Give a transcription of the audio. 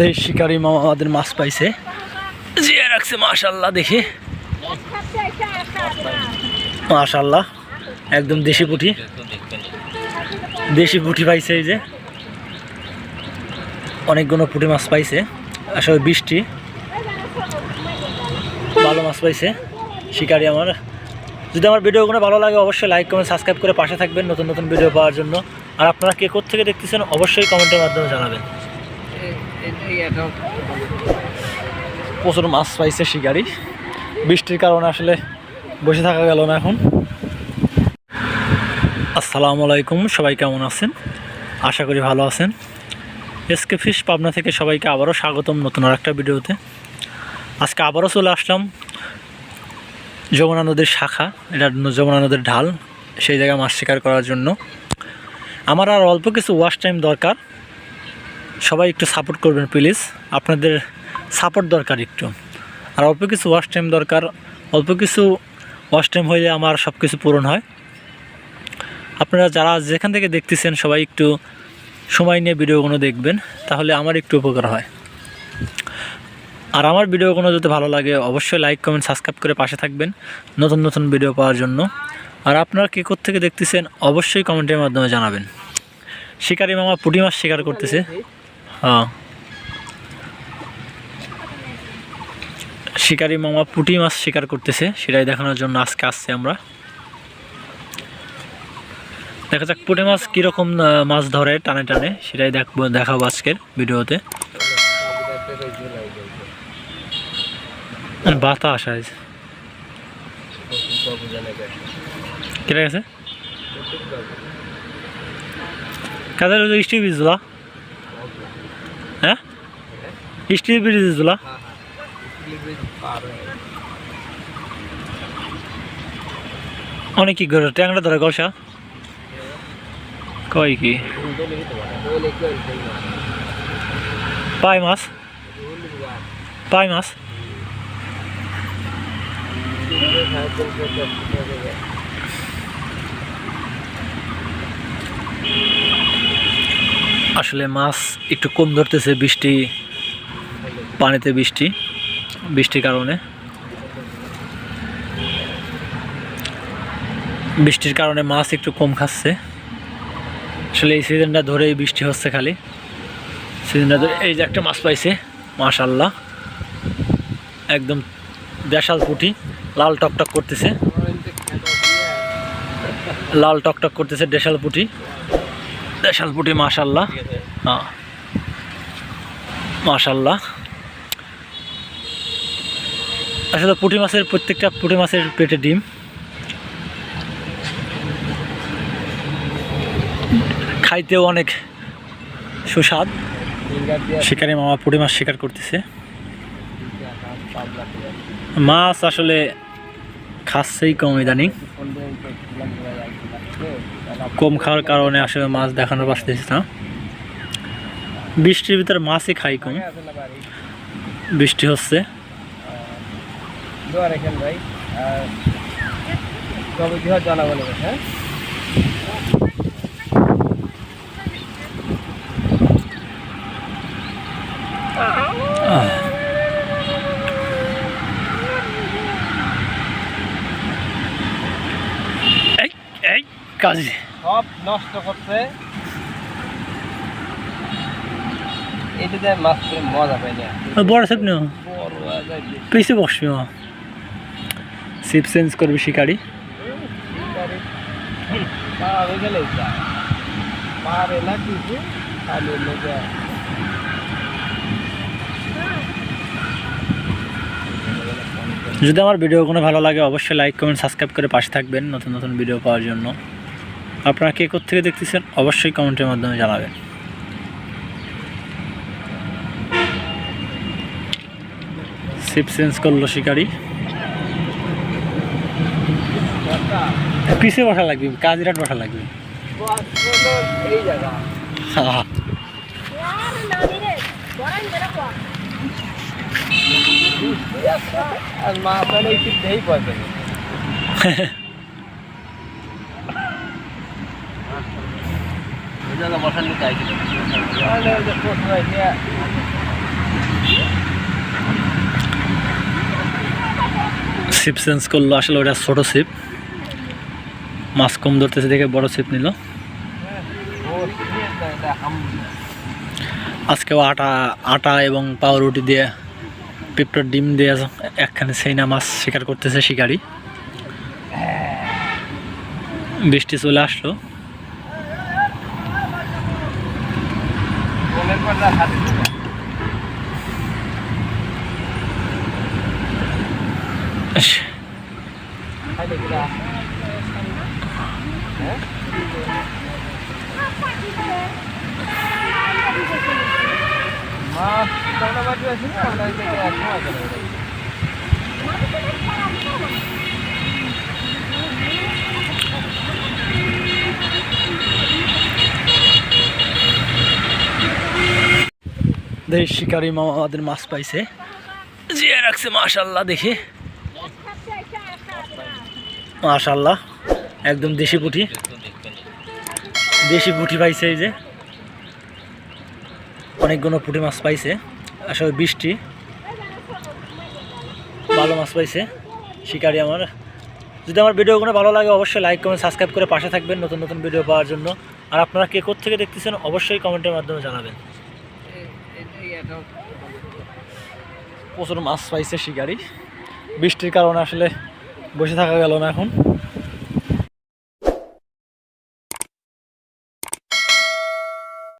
দেশ শিকারি মামা আমাদের মাছ পাইছে। জিয়ে রাখছে মাশাল্লাহ দেখি। মাশাল্লাহ একদম দেশি পুঁটি। দেশি পুঁটি পাইছে এই যে। অনেকগুলো পুঁটি মাছ পাইছে, আসলে বৃষ্টি। ভালো মাছ পাইছে, শিকারি আমার। যদি আমার ভিডিওগুলো ভালো লাগে, অবশ্যই লাইক কমেন্ট সাবস্ক্রাইব করে পাশে থাকবেন নতুন নতুন ভিডিও পাওয়ার জন্য। আর আপনারা কে থেকে দেখতেছেন, অবশ্যই কমেন্টের মাধ্যমে জানাবেন। প্রচুর মাছ পাইছে শিকারি। বৃষ্টির কারণে আসলে বসে থাকা গেল না এখন। আসসালামু আলাইকুম, সবাই কেমন আছেন? আশা করি ভালো আছেন। এসকে ফিশ পাবনা থেকে সবাইকে আবারও স্বাগতম নতুন আর একটা ভিডিওতে। আজকে আবারও চলে আসলাম যমুনা নদীর শাখা। এটা যমুনা নদীর ঢাল, সেই জায়গায় মাছ শিকার করার জন্য। আমার আর অল্প কিছু ওয়াশ টাইম দরকার। সবাই একটু সাপোর্ট করবেন প্লিজ আপনাদের সাপোর্ট দরকার একটু। আর অল্প কিছু ওয়াশ টাইম দরকার। অল্প কিছু ওয়াশ টাইম হইলে আমার সব কিছু পূরণ হয়। আপনারা যারা যেখান থেকে দেখতেছেন, সবাই একটু সময় নিয়ে ভিডিওগুলো দেখবেন, তাহলে আমার একটু উপকার হয়। আর আমার ভিডিওগুলো যদি ভালো লাগে, অবশ্যই লাইক কমেন্ট সাবস্ক্রাইব করে পাশে থাকবেন নতুন নতুন ভিডিও পাওয়ার জন্য। আর আপনারা কী থেকে দেখতেছেন, অবশ্যই কমেন্টের মাধ্যমে জানাবেন। শিকারি মামা পুঁটি মাছ শিকার করতেছে। শিকারি মামা পুঁটি মাছ শিকার করতেছে, সেটাই দেখানোর জন্য আজকে আসছি আমরা। দেখা যাক পুঁটি মাছ কীরকম মাছ ধরে টানে টানে, সেটাই দেখব দেখাবো আজকের ভিডিওতে। বাতাস আজ। কেটে গেছে? কাদের বীজগুলা হ্যাঁ স্টিল ব্রিজগুলা অনেক কি করে? ট্যাংরা ধরে গসা কয় কি? পাই মাছ? পাই মাছ? আসলে মাছ একটু কম ধরতেছে বৃষ্টি পানিতে বৃষ্টি, বৃষ্টির কারণে। বৃষ্টির কারণে মাছ একটু কম খাচ্ছে। আসলে এই সিজনটা ধরেই বৃষ্টি হচ্ছে খালি। সিজনটা ধরে এই যে একটা মাছ পাইছে মাশাল্লাহ একদম দেশাল পুঁটি, লাল টকটক করতেছে। লাল টকটক করতেছে দেশাল পুঁটি। দেশাল পুঁটি মাশাল্লাহ হ্যাঁ। মাশাল্লাহ আসলে পুঁটি মাছের প্রত্যেকটা পুঁটি মাছের পেটে ডিম। খাইতেও অনেক সুস্বাদ। শিকারি মামা পুঁটি মাছ শিকার করতেছে। মাছ আসলে খাচ্ছেই কম ইদানিং। কম খাওয়ার কারণে আসলে মাছ দেখানো পারতেছি না। বৃষ্টির ভিতরে মাছই খাই কম। বৃষ্টি হচ্ছে। দোয়া রেখেন ভাই। আর তবে কি হয় হ্যাঁ? এই এই কাজে। সব নষ্ট করছে। এটাতে মাছ মজা পাই না। বড় সেপ নেও। বড় যায় যে পিসে বসবি সিপ চেঞ্জ করবে শিকারি? যদি আমার ভিডিওগুলো ভালো লাগে, অবশ্যই লাইক কমেন্ট সাবস্ক্রাইব করে পাশে থাকবেন নতুন নতুন ভিডিও পাওয়ার জন্য। আপনারা কে থেকে দেখতেছেন, অবশ্যই কমেন্টের মাধ্যমে জানাবেন। সিপ চেঞ্জ করল শিকারি। কিসে বসা লাগবে? কাজিরাট বসা লাগবে। বসানো চাইছিল সিপ চেঞ্জ করল আসলে ওটা ছোট সিপ মাছ কম ধরতেছে দেখে বড় সিপ নিল। আজকেও আটা আটা এবং পাউরুটি দিয়ে পিঁপড়ার ডিম দিয়ে একখানে সেইনা মাছ শিকার করতেছে শিকারি। বৃষ্টি চলে আসলো। যাই। শিকারি মামা আমাদের মাছ পাইছে। জিয়ে রাখছে মাশাল্লাহ দেখি। মাশাল্লাহ একদম দেশি পুঁটি। দেশি পুঁটি পাইছে এই যে। অনেকগুলো পুঁটি মাছ পাইছে। আসলে বৃষ্টি। ভালো মাছ পাইছে। শিকারি আমার। যদি আমার ভিডিওগুলো ভালো লাগে, অবশ্যই লাইক কমেন্ট সাবস্ক্রাইব করে পাশে থাকবেন নতুন নতুন ভিডিও পাওয়ার জন্য। আর আপনারা কে থেকে দেখতেছেন, অবশ্যই কমেন্টের মাধ্যমে জানাবেন। প্রচুর মাছ পাইছে শিকারি। বৃষ্টির কারণে আসলে বসে থাকা গেল না এখন।